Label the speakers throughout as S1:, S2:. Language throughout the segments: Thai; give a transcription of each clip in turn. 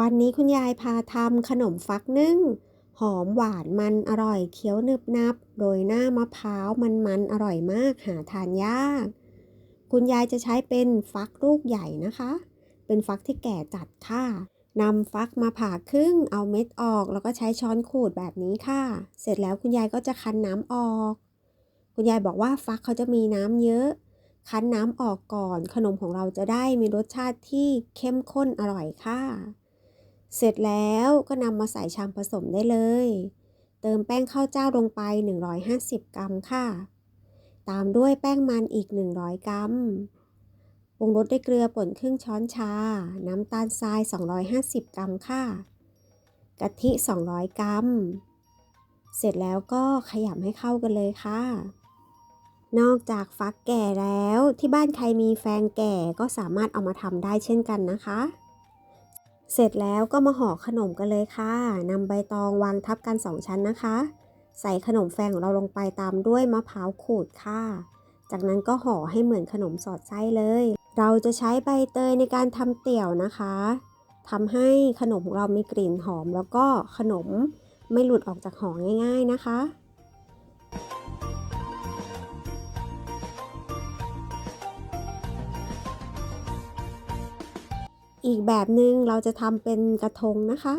S1: วันนี้คุณยายพาทำขนมฟักนึ่ง หอมหวานมันอร่อยเคี้ยวนึบนับ โดยหน้ามะพร้าวมันมันอร่อยมากหาทานยาก คุณยายจะใช้เป็นฟักลูกใหญ่นะคะ เป็นฟักที่แก่จัดค่ะนำฟักมาผ่าครึ่ง เอาเม็ดออก แล้วก็ใช้ช้อนขูดแบบนี้ค่ะ เสร็จแล้วคุณยายก็จะคั้นน้ำออก คุณยายบอกว่าฟักเขาจะมีน้ำเยอะ คั้นน้ำออกก่อน ขนมของเราจะได้มีรสชาติที่เข้มข้นอร่อยค่ะ เสร็จแล้วก็นำมาใส่ชามผสมได้เลย เติมแป้งข้าวเจ้าลงไป 150 กรัมค่ะ ตามด้วยแป้งมันอีก 100 กรัมปรุงรสด้วยเกลือป่นครึ่งช้อนชา น้ำตาลทราย 250 กรัมค่ะ กะทิ 200 กรัม เสร็จแล้วก็ขยำให้เข้ากันเลยค่ะ นอกจากฟักแก่แล้วที่บ้านใครมีแฟนแก่ก็สามารถเอามาทำได้เช่นกันนะคะ เสร็จแล้วก็มาห่อขนมกันเลยค่ะนำใบตองวางทับกันสองชั้นนะคะ ใส่ขนมแฟงของเราลงไปตามด้วยมะพร้าวขูดค่ะ จากนั้นก็ห่อให้เหมือนขนมสอดไส้เลย เราจะใช้ใบเตยในการทำเตี่ยวนะคะทำให้ขนมของเรามีกลิ่นหอม แล้วก็ขนมไม่หลุดออกจากห่อง่าย ๆนะคะ อีกแบบหนึ่งเราจะทำเป็นกระทงนะคะ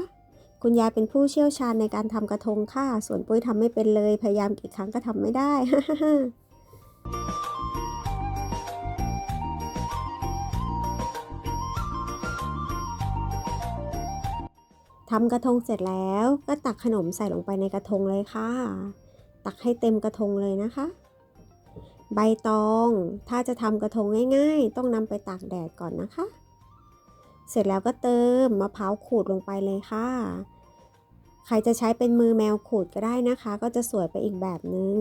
S1: คุณยายเป็นผู้เชี่ยวชาญในการทำกระทงค่ะ ส่วนปุ้ยทำไม่เป็นเลย พยายามกี่ครั้งก็ทำไม่ได้ ทำกระทงเสร็จแล้วก็ตักขนมใส่ลงไปในกระทงเลยค่ะ ตักให้เต็มกระทงเลยนะคะ ใบตอง ถ้าจะทำกระทงง่าย ๆ ต้องนำไปตากแดดก่อนนะคะ เสร็จแล้วก็เติมมะพร้าวขูดลงไปเลยค่ะ ใครจะใช้เป็นมือแมวขูดก็ได้นะคะ ก็จะสวยไปอีกแบบนึง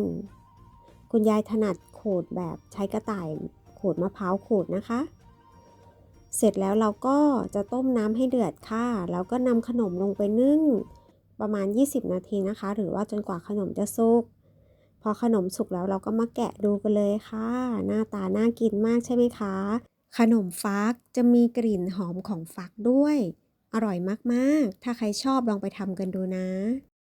S1: คุณยายถนัดขูดแบบใช้กระต่ายขูดมะพร้าวขูดนะคะ เสร็จแล้วเราก็จะต้มน้ำให้เดือดค่ะ แล้วก็นำขนมลงไปนึ่งประมาณ 20 นาทีนะคะ หรือว่าจนกว่าขนมจะสุก พอขนมสุกแล้วเราก็มาแกะดูกันเลยค่ะ หน้าตาน่ากินมากใช่ไหมคะ ขนมฟักจะมีกลิ่นหอมของฟักด้วย อร่อยมาก ๆ ถ้าใครชอบลองไปทำกันดูนะ